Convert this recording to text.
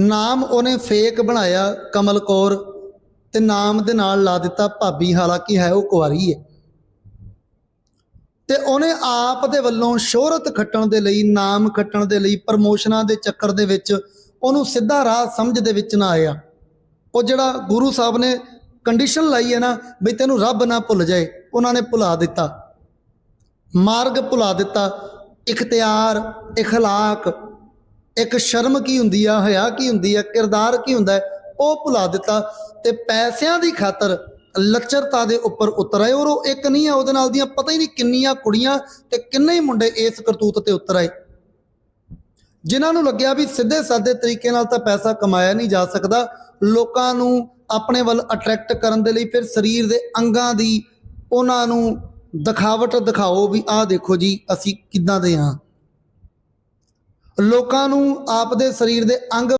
ਨਾਮ ਉਹਨੇ ਫੇਕ ਬਣਾਇਆ ਕਮਲ ਕੌਰ ਤੇ ਨਾਮ ਦੇ ਨਾਲ ਲਾ ਦਿੱਤਾ ਭਾਬੀ, ਹਾਲਾਂਕਿ ਹੈ ਉਹ ਕੁਆਰੀ ਹੈ ਤੇ ਉਹਨੇ ਆਪ ਦੇ ਵੱਲੋਂ ਸ਼ੋਹਰਤ ਖੱਟਣ ਦੇ ਲਈ, ਨਾਮ ਖੱਟਣ ਦੇ ਲਈ, ਪ੍ਰਮੋਸ਼ਨਾਂ ਦੇ ਚੱਕਰ ਦੇ ਵਿੱਚ ਉਹਨੂੰ ਸਿੱਧਾ ਰਾਹ ਸਮਝ ਦੇ ਵਿੱਚ ਨਾ ਆਇਆ। ਉਹ ਜਿਹੜਾ ਗੁਰੂ ਸਾਹਿਬ ਨੇ ਕੰਡੀਸ਼ਨ ਲਾਈ ਹੈ ਨਾ ਵੀ ਤੈਨੂੰ ਰੱਬ ਨਾ ਭੁੱਲ ਜਾਏ, ਉਹਨਾਂ ਨੇ ਭੁਲਾ ਦਿੱਤਾ। ਮਾਰਗ ਭੁਲਾ ਦਿੱਤਾ। ਇਖਤਿਆਰ, ਇਖਲਾਕ ਇੱਕ ਸ਼ਰਮ ਕੀ ਹੁੰਦੀ ਆ ਹਯਾ ਕੀ ਹੁੰਦੀ ਆ ਕਿਰਦਾਰ ਕੀ ਹੁੰਦਾ ਹੈ, ਉਹ ਭੁਲਾ ਦਿੱਤਾ ਤੇ ਪੈਸਿਆਂ ਦੀ ਖਾਤਰ ਲੱਚਰਤਾ ਦੇ ਉੱਪਰ ਉਤਰ ਆਏ ਔਰ ਉਹ ਇੱਕ ਨਹੀਂ ਆ ਉਹਦੇ ਨਾਲ ਦੀਆਂ ਪਤਾ ਹੀ ਨਹੀਂ ਕਿੰਨੀਆਂ ਕੁੜੀਆਂ ਤੇ ਕਿੰਨੇ ਹੀ ਮੁੰਡੇ ਇਸ ਕਰਤੂਤ ਤੇ ਉਤਰ ਆਏ। ਜਿਨ੍ਹਾਂ ਨੂੰ ਲੱਗਿਆ ਵੀ ਸਿੱਧੇ ਸਾਦੇ ਤਰੀਕੇ ਨਾਲ ਤਾਂ ਪੈਸਾ ਕਮਾਇਆ ਨਹੀਂ ਜਾ ਸਕਦਾ ਲੋਕਾਂ ਨੂੰ ਆਪਣੇ ਵੱਲ ਅਟਰੈਕਟ ਕਰਨ ਦੇ ਲਈ ਫਿਰ ਸਰੀਰ ਦੇ ਅੰਗਾਂ ਦੀ ਉਹਨਾਂ ਨੂੰ ਦਿਖਾਵਟ ਦਿਖਾਓ ਵੀ ਆਹ ਦੇਖੋ ਜੀ ਅਸੀਂ ਕਿੱਦਾਂ ਦੇ ਹਾਂ। ਲੋਕਾਂ ਨੂੰ ਆਪ ਦੇ ਸਰੀਰ ਦੇ ਅੰਗ